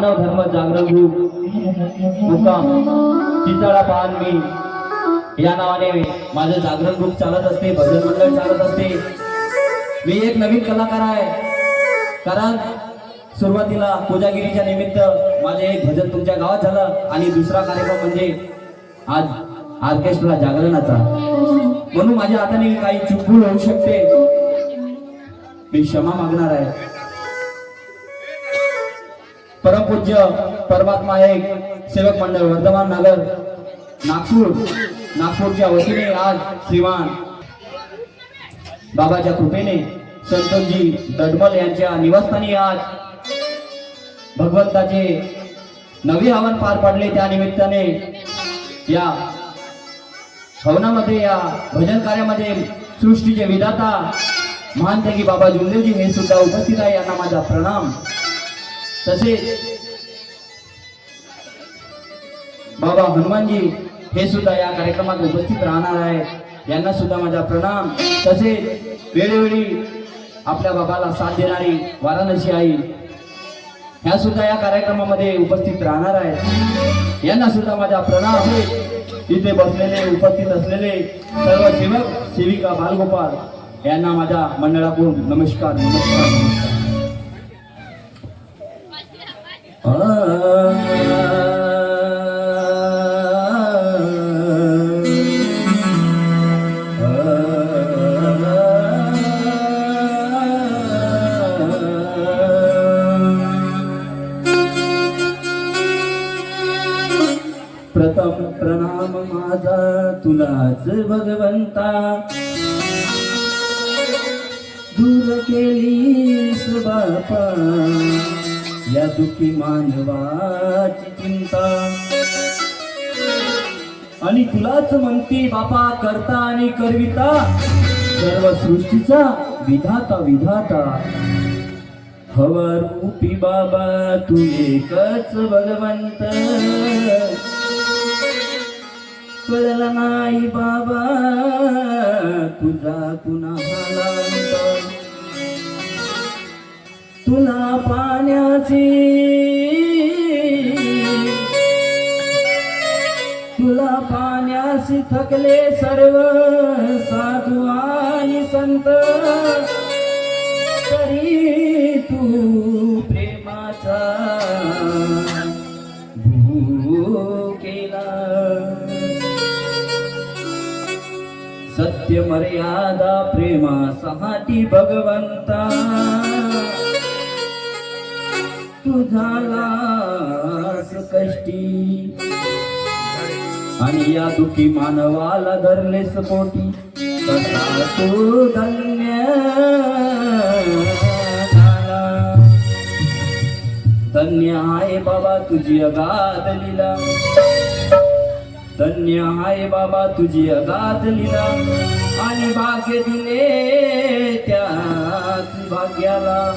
मानव धर्म जागरण ग्रुप मुकाम चितळा पान मी. या नावाने माझं जागरण ग्रुप चालत असते भजन मंडळ चालत असते. मी एक नवीन कलाकार आहे. कारण सुरुवातीला पूजागिरीच्या निमित्त माझे एक भजन तुमच्या गावात झालं आणि दुसरा कार्यक्रम म्हणजे आज ऑर्केस्ट्रा जागरणाचा. म्हणून माझ्या हाताने काही चुकूल होऊ शकते. मी क्षमा मागणार आहे. परमपूज्य परमात्मा एक सेवक मंडळ वर्धमान नगर नागपूर नागपूरच्या वतीने आज श्रीमान बाबाच्या कृपेने संतोषजी दडमल यांच्या निवासस्थानी आज भगवंताचे नवे हवन पार पाडले. त्या निमित्ताने या हवनामध्ये या भजन कार्यामध्ये सृष्टीचे विधाता महान त्यागी बाबा जुंदेवजी हे सुद्धा उपस्थित आहे. यांना माझा प्रणाम. तसेच बाबा हनुमानजी हे सुद्धा या कार्यक्रमात उपस्थित राहणार आहे यांना सुद्धा माझा प्रणाम. तसेच वेळोवेळी आपल्या बाबाला साथ देणारी वाराणसी आई ह्या सुद्धा या कार्यक्रमामध्ये उपस्थित राहणार आहे यांना सुद्धा माझा प्रणाम. इथे बसलेले उपस्थित असलेले सर्व सेवक सेविका बालगोपाल यांना माझ्या मंडळाकडून नमस्कार नमस्कार नमस्कार. प्रथम प्रणाम माझा तुलाच भगवंता. दूर केली बापा. या दुखी मानवाची चिंता. आणि तुलाच म्हणती बापा करता आणि करविता सर्व सृष्टीचा विधाता विधाता. हवा रूपी बाबा तू एकच भगवंत कळला नाही बाबा तुझा कुणाला तुला पाण्याची तुला पाण्याशी थकले सर्व साधू आणि संत. तरी तू प्रेमाचा केला सत्य मर्यादा प्रेमासाठी भगवंता. तू झालास कष्टी आणि या दुखी मानवाला धरलेस पोटी कसा तू धन्य धन्य आहे बाबा तुझी अगाध लिला. धन्य आहे बाबा तुझी अगाध लिला. आणि भाग्य दिले त्याच भाग्याला.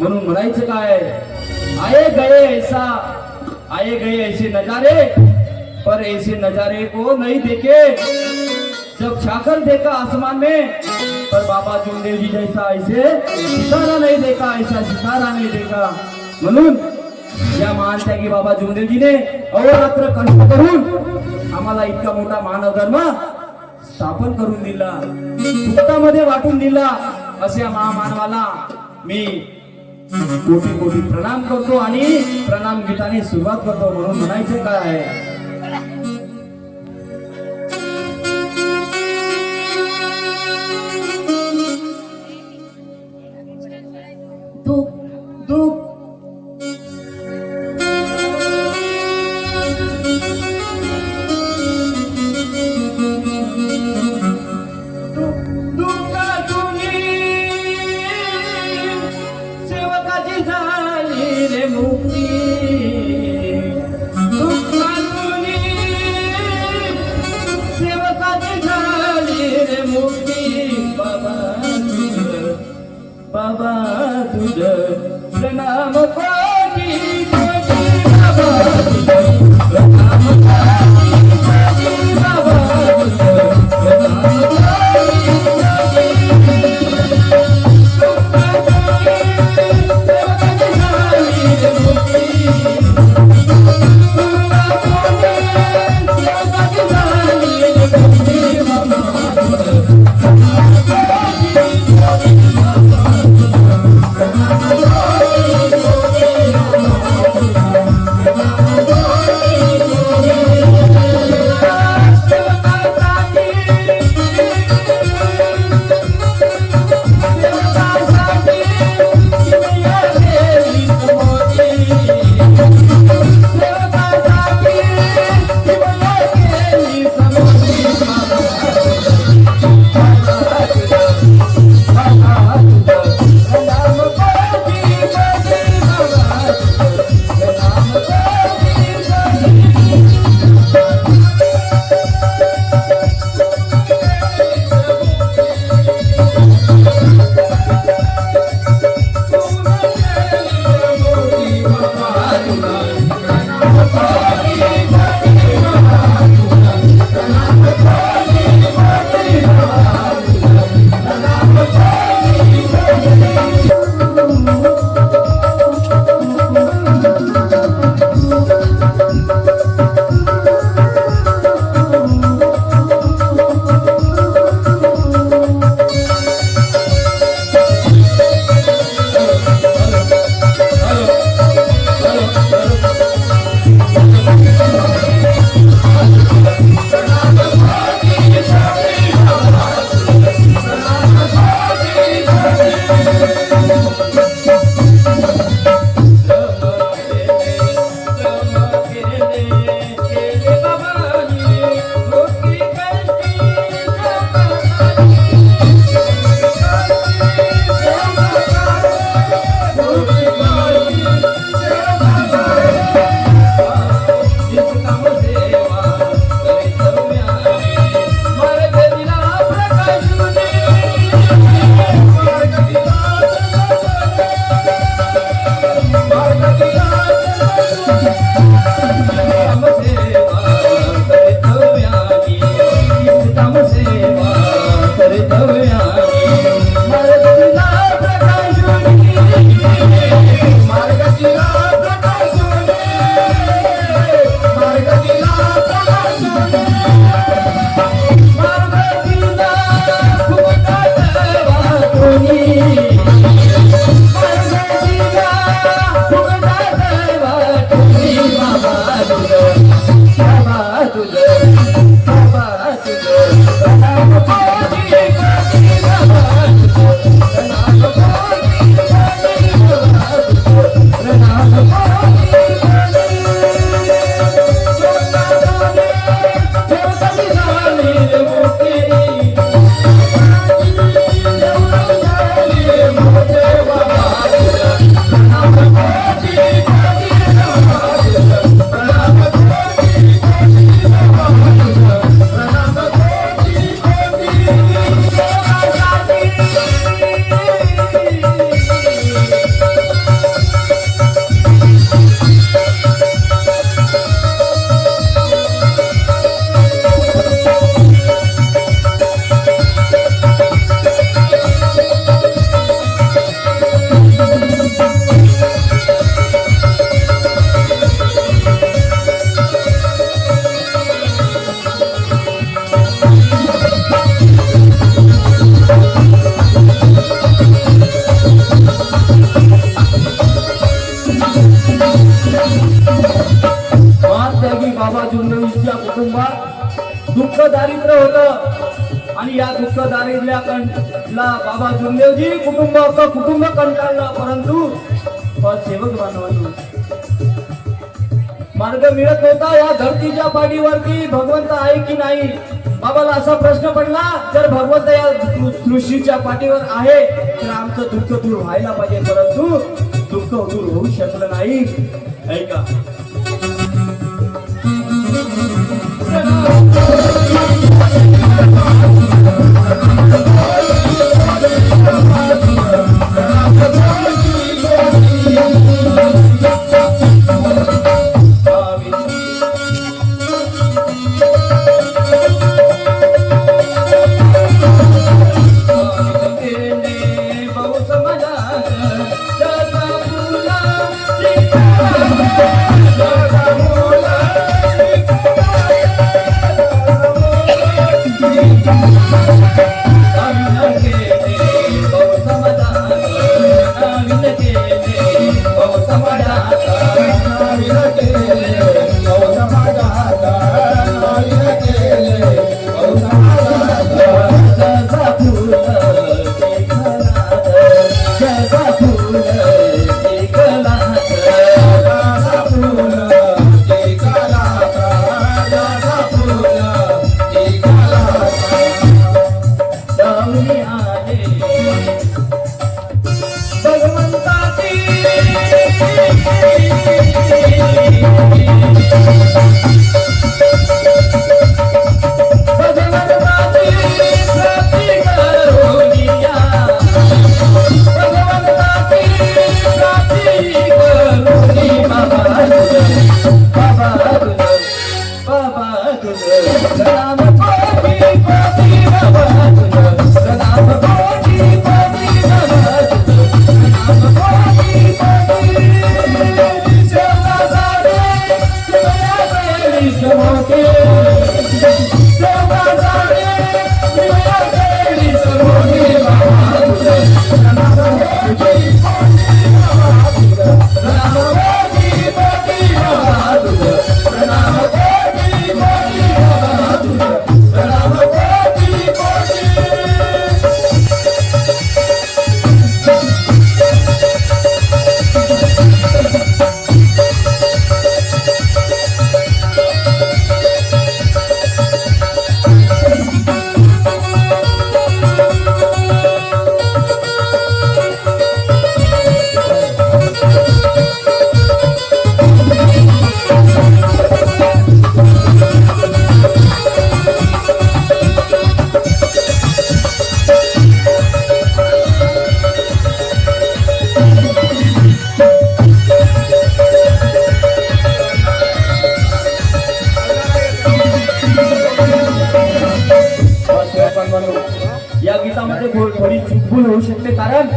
म्हणून म्हणायचं काय? आये गए ऐसा आए गए ऐसे नजारे पर ऐसे नजारे को नहीं देखे। जब छाकर देखा आसमान में पर बाबा जुमदेव जी जैसा ऐसे सितारा नहीं देखा ऐसा सितारा नहीं देखा। म्हणून या महान त्यागी बाबा जुमदेवजीने अवरात्र कष्ट करून आम्हाला इतका मोठा मानव धर्म स्थापन करून दिला. स्वतःमध्ये वाटून दिला. अशा महामानवाला मी कोटी कोटी प्रणाम करतो आणि प्रणाम गीताने सुरुवात करतो म्हणून म्हणायचं काय? फिरल्या कंटला बाबा जुमदेवजी कुटुंब कुटुंब कंटाळला परंतु सेवक बांधवांनो. मार्ग मिळत नव्हता या धरतीच्या पाठीवरती. भगवंत आहे की नाही? बाबाला असा प्रश्न पडला जर भगवंत या सृष्टीच्या पाठीवर आहे तर आमचं दुःख दूर व्हायला पाहिजे परंतु दुःख दूर होऊ शकलं नाही. ऐका. I'm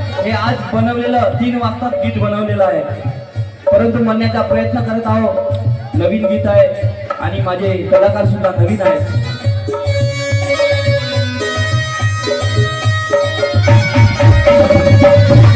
हे आज बनवलेलं तीन वाजता गीत बनवलेलं आहे. परंतु म्हणण्याचा प्रयत्न करत आहोत. नवीन गीत आहे आणि माझे कलाकार सुद्धा नवीन आहेत. दौडिया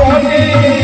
পরে